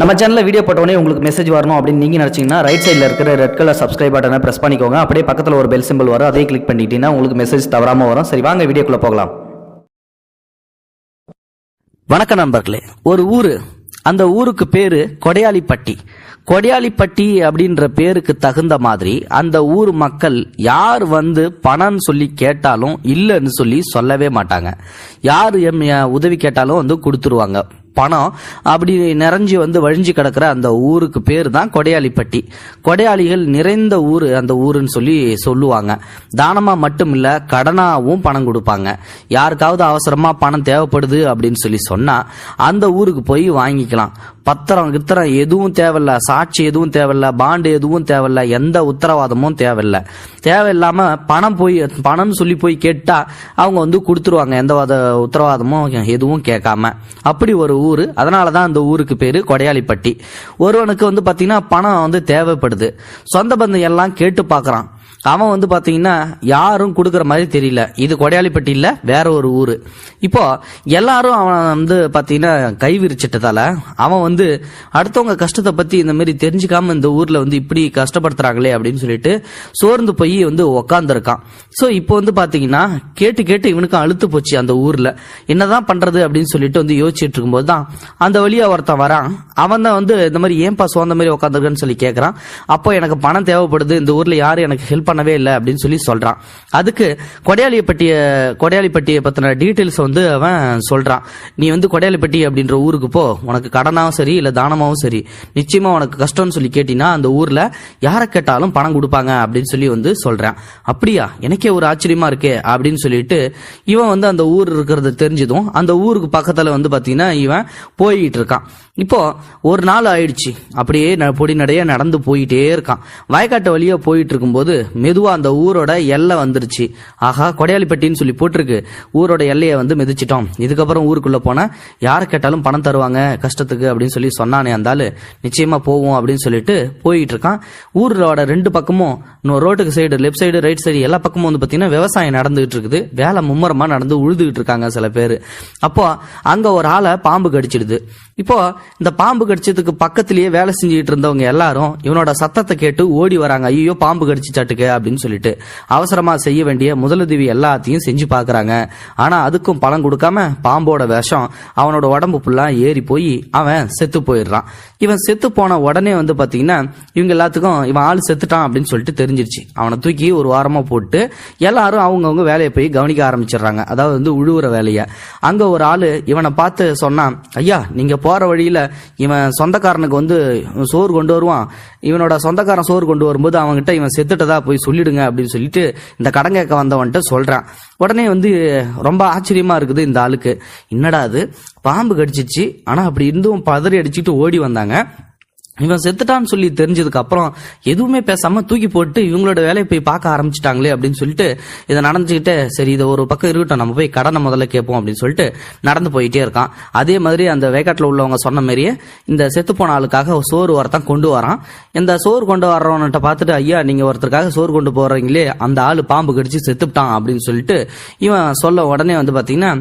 நம்ம சேனலில் வீடியோ போட்டோடனே உங்களுக்கு மெசேஜ் வரணும் அப்படின்னு நீங்கள் நினச்சிங்கன்னா ரைட் சைடில் இருக்கிற ரெட் கலர் சப்ஸ்கிரைப் பட்டனை ப்ரெஸ் பண்ணிக்கோங்க. அப்படியே பக்கத்தில் ஒரு பெல் சிம்பிள் வரும். அதையும் கிளிக் பண்ணிட்டீங்கன்னா உங்களுக்கு மெசேஜ் தவறாமல் வரும். சரி வாங்க வீடியோக்குள்ளே போகலாம். வணக்கம் நண்பர்களே. ஒரு ஊர் அந்த ஊருக்கு பேரு கொடையாளிப்பட்டி. கொடையாளிப்பட்டி அப்படின்ற பேருக்கு தகுந்த மாதிரி அந்த ஊர் மக்கள் யார் வந்து பணம் சொல்லி கேட்டாலும் இல்லைன்னு சொல்லி சொல்லவே மாட்டாங்க. யார் எம் உதவி கேட்டாலும் வந்து கொடுத்துருவாங்க. பணம் அப்படி நிறைஞ்சு வந்து வழிஞ்சு கிடக்கிற அந்த ஊருக்கு பேர் தான் கொடையாளிப்பட்டி. கொடையாளிகள் நிறைந்த ஊர் அந்த ஊருன்னு சொல்லி சொல்லுவாங்க. தானமாக மட்டும் இல்லை கடனாகவும் பணம் கொடுப்பாங்க. யாருக்காவது அவசரமாக பணம் தேவைப்படுது அப்படின்னு சொல்லி சொன்னால் அந்த ஊருக்கு போய் வாங்கிக்கலாம். பத்திரம் கித்திரம் எதுவும் தேவையில்ல சாட்சி எதுவும் தேவையில்ல பாண்டு எதுவும் தேவையில்ல எந்த உத்தரவாதமும் தேவையில்ல. தேவையில்லாம பணம் போய் பணம்னு சொல்லி போய் கேட்டா அவங்க வந்து கொடுத்துருவாங்க. எந்த உத்தரவாதமும் எதுவும் கேட்காம. அப்படி ஒரு ஊர். அதனால தான் அந்த ஊருக்கு பேர் கொடையாளிப்பட்டி. ஒருவனுக்கு வந்து பார்த்தீங்கன்னா பணம் வந்து தேவைப்படுது. சொந்த பந்தம் எல்லாம் கேட்டு பார்க்குறான் அவன் வந்து பார்த்தீங்கன்னா யாரும் கொடுக்குற மாதிரி தெரியல. இது கொடையாளிப்பட்டி இல்ல வேற ஒரு ஊர். இப்போ எல்லாரும் அவன் வந்து பார்த்தீங்கன்னா கை விரிச்சிட்டதால அவன் வந்து அடுத்தவங்க கஷ்டத்தை பற்றி இந்த மாதிரி தெரிஞ்சுக்காம இந்த ஊரில் வந்து இப்படி கஷ்டப்படுத்துறாங்களே அப்படின்னு சொல்லிட்டு சோர்ந்து போய் வந்து உக்காந்துருக்கான். ஸோ இப்போ வந்து பார்த்தீங்கன்னா கேட்டு கேட்டு இவனுக்கு அழுத்து போச்சு அந்த ஊரில். என்னதான் பண்றது அப்படின்னு சொல்லிட்டு வந்து யோசிச்சுட்டு இருக்கும்போது தான் அந்த வழியாக ஒருத்தன் வரான். அவன் தான் வந்து இந்த மாதிரி ஏன்பா சோர்ந்த மாதிரி உட்காந்துருக்கன்னு சொல்லி கேட்குறான் அப்போ எனக்கு பணம் தேவைப்படுது இந்த ஊரில் யாரும் எனக்கு ஹெல்ப் பண்ணவே இல்லை அப்படின்னு சொல்லி சொல்றான். அதுக்கு கொடையாளிப்பட்டிய கொடையாளிப்பட்டியை பத்தின டீட்டெயில்ஸ் வந்து அவன் சொல்றான். நீ வந்து கொடையாளிப்பட்டி அப்படின்ற ஊருக்கு போ. உனக்கு கடனாவும் சரி இல்ல தானமாவும் சரி. நிச்சயமா உனக்கு கஷ்டம்னு சொல்லி கேட்டீங்கன்னா அந்த ஊர்ல யாரை கேட்டாலும் பணம் கொடுப்பாங்க அப்படின்னு சொல்லி வந்து சொல்றான். அப்படியா? எனக்கே ஒரு ஆச்சரியமா இருக்கே அப்படின்னு சொல்லிட்டு இவன் வந்து அந்த ஊர் இருக்கிறது தெரிஞ்சதும் அந்த ஊருக்கு பக்கத்துல வந்து பாத்தீங்கன்னா இவன் போய்கிட்டு இருக்கான். இப்போ ஒரு நாள் ஆயிடுச்சு. அப்படியே ந- பொடி நடைய நடந்து போயிட்டே இருக்கான். வயக்காட்டு வழியா போயிட்டு இருக்கும்போது மெதுவா அந்த ஊரோட எல்லை வந்துருச்சு. ஆஹா கொடையாளிப்பட்டின்னு சொல்லி போட்டிருக்கு. ஊரோட எல்லையை வந்து மிதிச்சிட்டோம். இதுக்கப்புறம் ஊருக்குள்ள போனா யாரை கேட்டாலும் பணம் தருவாங்க கஷ்டத்துக்கு அப்படின்னு சொல்லி சொன்னானே அந்த நிச்சயமா போவோம் அப்படின்னு சொல்லிட்டு போயிட்டு இருக்கான். ஊரோட ரெண்டு பக்கமும் இன்னும் ரோட்டுக்கு side left side right side எல்லா பக்கமும் வந்து பாத்தீங்கன்னா விவசாயம் நடந்துகிட்டு இருக்குது. வேலை மும்முரமா நடந்து உழுதுகிட்டு இருக்காங்க சில பேர். அப்போ அங்க ஒரு ஆளை பாம்பு கடிச்சிடுது. இப்போ இந்த பாம்பு கடிச்சதுக்கு பக்கத்திலேயே வேலை செஞ்சுக்கிட்டு இருந்தவங்க எல்லாரும் இவனோட சத்தத்தை கேட்டு ஓடி வராங்க. ஐயோ பாம்பு கடிச்சிச்சாட்டுக்கு அப்படின்னு சொல்லிட்டு. அவசரமா செய்ய வேண்டிய முதலுதவி எல்லாத்தையும் செஞ்சு பாக்குறாங்க. ஆனா அதுக்கும் பலன் கொடுக்காம பாம்போட விஷம் அவனோட உடம்பு ஃபுல்லா ஏறி போய் அவன் செத்து போயிடுறான். இவன் செத்து போன உடனே வந்து பாத்தீங்கன்னா இவங்க எல்லாத்துக்கும் இவன் ஆள் செத்துட்டான் அப்படின்னு சொல்லிட்டு தெரிஞ்சிருச்சு. அவனை தூக்கி ஒரு வாரமா போட்டு எல்லாரும் அவங்கவுங்க வேலையை போய் கவனிக்க ஆரம்பிச்சிடுறாங்க. அதாவது வந்து உழுவுற வேலையை. அங்க ஒரு ஆளு இவனை பார்த்து சொன்னான் ஐயா நீங்க போற வழியில் இவன் சொந்தக்காரனுக்கு வந்து சோறு கொண்டு வருவான். இவனோட சொந்தக்காரன் சோறு கொண்டு வரும்போது அவன்கிட்ட இவன் செத்துட்டதா போய் சொல்லிடுங்க அப்படின்னு சொல்லிட்டு இந்த கடன் கேட்க வந்தவன்ட்ட சொல்றான். உடனே வந்து ரொம்ப ஆச்சரியமா இருக்குது இந்த ஆளுக்கு. என்னடா அது? பாம்பு கடிச்சிச்சு. ஆனால் அப்படி இருந்தும் பதறி அடிச்சுட்டு ஓடி வந்தாங்க. இவன் செத்துட்டான்னு சொல்லி தெரிஞ்சதுக்கு அப்புறம் எதுவுமே பேசாம தூக்கி போட்டு இவங்களோட வேலையை போய் பார்க்க ஆரம்பிச்சிட்டாங்களே அப்படின்னு சொல்லிட்டு இதை நடந்துக்கிட்டு சரி இதை ஒரு பக்கம் இருக்கட்டும் நம்ம போய் கடனை முதல்ல கேட்போம் அப்படின்னு சொல்லிட்டு நடந்து போயிட்டே இருக்கான். அதே மாதிரி அந்த வேக்காட்டில் உள்ளவங்க சொன்ன மாதிரியே இந்த செத்து போன ஆளுக்காக சோறு வரத்தான் கொண்டு வரான். இந்த சோறு கொண்டு வர்றவன்கிட்ட பார்த்துட்டு ஐயா நீங்க ஒருத்தருக்காக சோறு கொண்டு போறீங்களே அந்த ஆள் பாம்பு கடிச்சு செத்துட்டான் அப்படின்னு சொல்லிட்டு இவன் சொல்ல உடனே வந்து பாத்தீங்கன்னா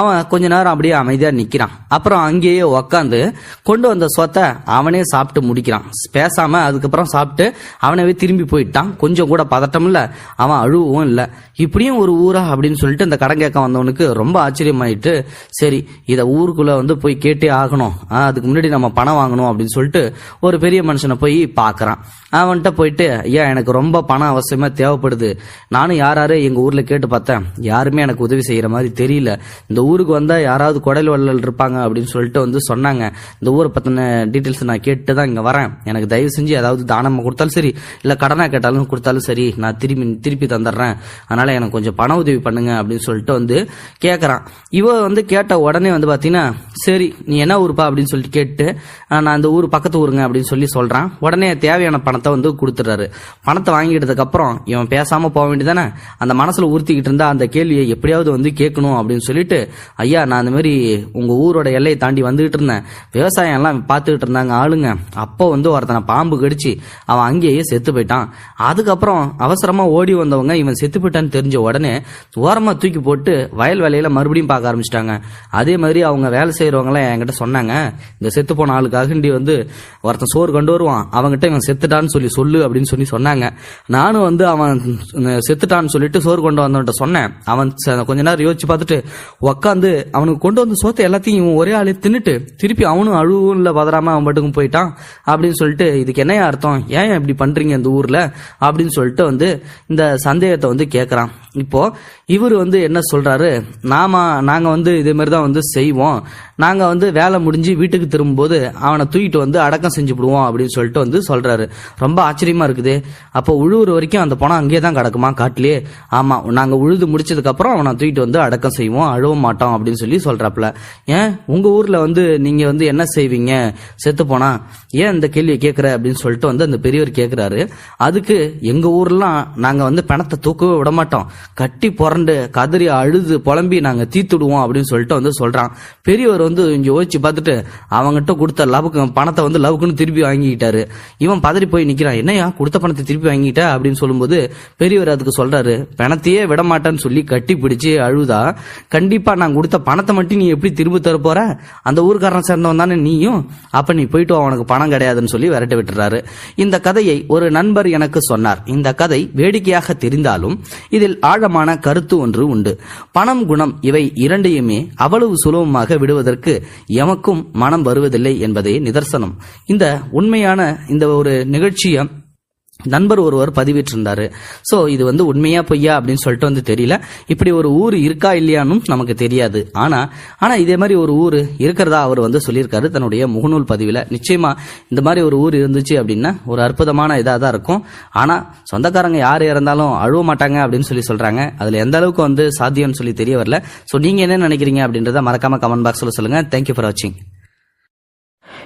அவன் கொஞ்ச நேரம் அப்படியே அமைதியா நிக்கிறான். அப்புறம் அங்கேயே உக்காந்து கொண்டு வந்த சொத்தை அவனே சாப்பிட்டு முடிக்கிறான். பேசாம அதுக்கப்புறம் சாப்பிட்டு அவனவே திரும்பி போயிட்டான். கொஞ்சம் கூட பதட்டம் இல்ல. அவன் அழுவும் இல்ல. இப்படியும் ஒரு ஊரா அப்படின்னு சொல்லிட்டு இந்த கடன் கேட்க வந்தவனுக்கு ரொம்ப ஆச்சரியமாயிட்டு சரி இத ஊருக்குள்ள வந்து போய் கேட்டே ஆகணும். ஆ, அதுக்கு முன்னாடி நம்ம பணம் வாங்கணும் அப்படின்னு சொல்லிட்டு ஒரு பெரிய மனுஷனை போய் பார்க்குறான். அவன்கிட்ட போயிட்டு ஐயா எனக்கு ரொம்ப பணம் அவசியமா தேவைப்படுது. நானும் யார் யாரு எங்க ஊர்ல கேட்டு பார்த்தேன். யாருமே எனக்கு உதவி செய்யற மாதிரி தெரியல. இந்த ஊருக்கு வந்தா யாராவது குடல் வள்ளல் இருப்பாங்க அப்படின்னு சொல்லிட்டு வந்து சொன்னாங்க. இந்த ஊரை பத்தின டீட்டெயில்ஸ் நான் கேட்டு தான் இங்க வரேன். எனக்கு தயவு செஞ்சு ஏதாவது தானமாக கொடுத்தாலும் சரி இல்ல கடனா கேட்டாலும் கொடுத்தாலும் சரி நான் திரும்பி திருப்பி தந்துடுறேன். அதனால எனக்கு கொஞ்சம் பண உதவி பண்ணுங்க அப்படின்னு சொல்லிட்டு வந்து கேட்கறான் இவ வந்து கேட்ட உடனே வந்து பாத்தீங்கன்னா சரி நீ என்ன ஊருப்பா அப்படின்னு சொல்லிட்டு கேட்டு நான் அந்த ஊர் பக்கத்து ஊருங்க அப்படின்னு சொல்லி சொல்றான். உடனே தேவையான பணத்தை வந்து கொடுத்துறாரு பணத்தை வாங்கிட்டதுக்கு அப்புறம் இவன் பேசாம போக வேண்டியதானே அந்த மனசுல உறுத்திக்கிட்டு இருந்தா அந்த கேள்வியை எப்படியாவது வந்து கேட்கணும் அப்படின்னு சொல்லிட்டு ஐயா நான் அந்த மாதிரி உங்க ஊரோட எல்லையை தாண்டி வந்துகிட்டு இருந்தேன். விவசாயம் எல்லாம் பார்த்துக்கிட்டு இருந்தாங்க ஆளுங்க. அப்போ வந்து ஒருத்தனை பாம்பு கடிச்சு அவன் அங்கேயே செத்து போயிட்டான். அதுக்கப்புறம் அவசரமா ஓடி வந்தவங்க இவன் செத்து போயிட்டான்னு தெரிஞ்ச உடனே ஓரமா தூக்கி போட்டு வயல் வேலையில மறுபடியும் பார்க்க ஆரம்பிச்சிட்டாங்க. அதே மாதிரி அவங்க வேலை செய்யறவங்களாம் என்கிட்ட சொன்னாங்க இந்த செத்து போன ஆளுக்கு அகண்டி வந்து ஒருத்தன் சோறு கொண்டு வருவான். அவன்கிட்ட இவன் செத்துட்டான்னு சொல்லி சொல்லு அப்படின்னு சொல்லி சொன்னாங்க. நானும் வந்து அவன் செத்துட்டான்னு சொல்லிட்டு சோறு கொண்டு வந்தவன்ட்ட சொன்னேன். அவன் ச- கொஞ்ச நேரம் யோசிச்சு பார்த்துட்டு உக்காந்து அவனுக்கு கொண்டு வந்த சோத்தை எல்லாத்தையும் இவன் ஒரே ஆளே தின்னுட்டு திருப்பி அவனும் அழுவும் இல்லை பதறாம அவன் பாட்டுக்கும் போயிட்டான். அப்படின்னு சொல்லிட்டு இதுக்கு என்னையா அர்த்தம்? ஏன் இப்படி பண்றீங்க இந்த ஊர்ல? அப்படின்னு சொல்லிட்டு வந்து இந்த சந்தேகத்தை வந்து கேட்கறான் இப்போ இவர் வந்து என்ன சொல்றாரு? நாம நாங்க வந்து இதே மாதிரி தான் வந்து செய்வோம். நாங்க வந்து வேலை முடிஞ்சு வீட்டுக்கு திரும்பும்போது அவனை தூக்கிட்டு வந்து அடக்கம் செஞ்சு விடுவோம் அப்படின்னு சொல்லிட்டு வந்து சொல்றாரு. ரொம்ப ஆச்சரியமா இருக்குது. அப்போ உழுவுற வரைக்கும் அந்த பணம் அங்கேயே தான் கிடக்குமா காட்டிலே? ஆமா நாங்க உழுது முடிச்சதுக்கு அப்புறம் அவனை தூக்கிட்டு வந்து அடக்கம் செய்வோம் அழுவ மாட்டோம் அப்படின்னு சொல்லி சொல்றாப்புல. ஏன்? உங்க ஊர்ல வந்து நீங்க வந்து என்ன செய்வீங்க? செத்து போனா? ஏன் இந்த கேள்வியை கேட்குற அப்படின்னு சொல்லிட்டு வந்து அந்த பெரியவர் கேட்குறாரு. அதுக்கு எங்கள் ஊர்லாம் நாங்கள் வந்து பணத்தை தூக்கவே விட மாட்டோம். கட்டி புரண்டு கதறி அழுது புலம்பி நாங்கள் தீத்துடுவோம் அப்படின்னு சொல்லிட்டு வந்து சொல்கிறான் பெரியவர் வந்து இங்கே யோசிச்சு பார்த்துட்டு அவங்ககிட்ட கொடுத்த லவுக்கு பணத்தை வந்து லவுக்குன்னு திருப்பி வாங்கிக்கிட்டாரு. இவன் பதறி போய் நிற்கிறான் என்னையா கொடுத்த பணத்தை திருப்பி வாங்கிட்ட? அப்படின்னு சொல்லும்போது பெரியவர் அதுக்கு சொல்கிறாரு பணத்தையே விட மாட்டேன்னு சொல்லி கட்டி பிடிச்சி அழுதா? கண்டிப்பாக நான் கொடுத்த பணத்தை மட்டும் நீ எப்படி திரும்ப தர போற? அந்த ஊர்க்காரன் சேர்ந்தவன் தானே நீயும். அப்போ நீ போயிட்டு அவனுக்கு பணம் கிடையாதுன்னு சொல்லி விரட்டி விட்டுறாரு. இந்த கதையை ஒரு நண்பர் எனக்கு சொன்னார். இந்த கதை வேடிக்கையாக தெரிந்தாலும் இதில் ஆழமான கருத்து ஒன்று உண்டு. பணம் குணம் இவை இரண்டையுமே அவ்வளவு சுலபமாக விடுவதற்கு எமக்கும் மனம் வருவதில்லை என்பதே நிதர்சனம். இந்த உண்மையான இந்த ஒரு நிகழ்ச்சியை நண்பர் ஒருவர் பதிவிட்டிருந்தாரு. சோ இது வந்து உண்மையா பொய்யா அப்படின்னு சொல்லிட்டு வந்து தெரியல. இப்படி ஒரு ஊர் இருக்கா இல்லையானும் நமக்கு தெரியாது. ஆனா ஆனா இதே மாதிரி ஒரு ஊர் இருக்கிறதா அவர் வந்து சொல்லியிருக்காரு தன்னுடைய முகநூல் பதிவில். நிச்சயமா இந்த மாதிரி ஒரு ஊர் இருந்துச்சு அப்படின்னா ஒரு அற்புதமான இதாக தான் இருக்கும். ஆனா சொந்தக்காரங்க யார் இறந்தாலும் அழுவ மாட்டாங்க அப்படின்னு சொல்லி சொல்றாங்க. அதுல எந்த அளவுக்கு வந்து சாத்தியம்னு சொல்லி தெரிய வரல. சோ நீங்க என்ன நினைக்கிறீங்க அப்படின்றத மறக்காம கமெண்ட் பாக்ஸ்ல சொல்லுங்க. தேங்க்யூ ஃபார் வாட்சிங்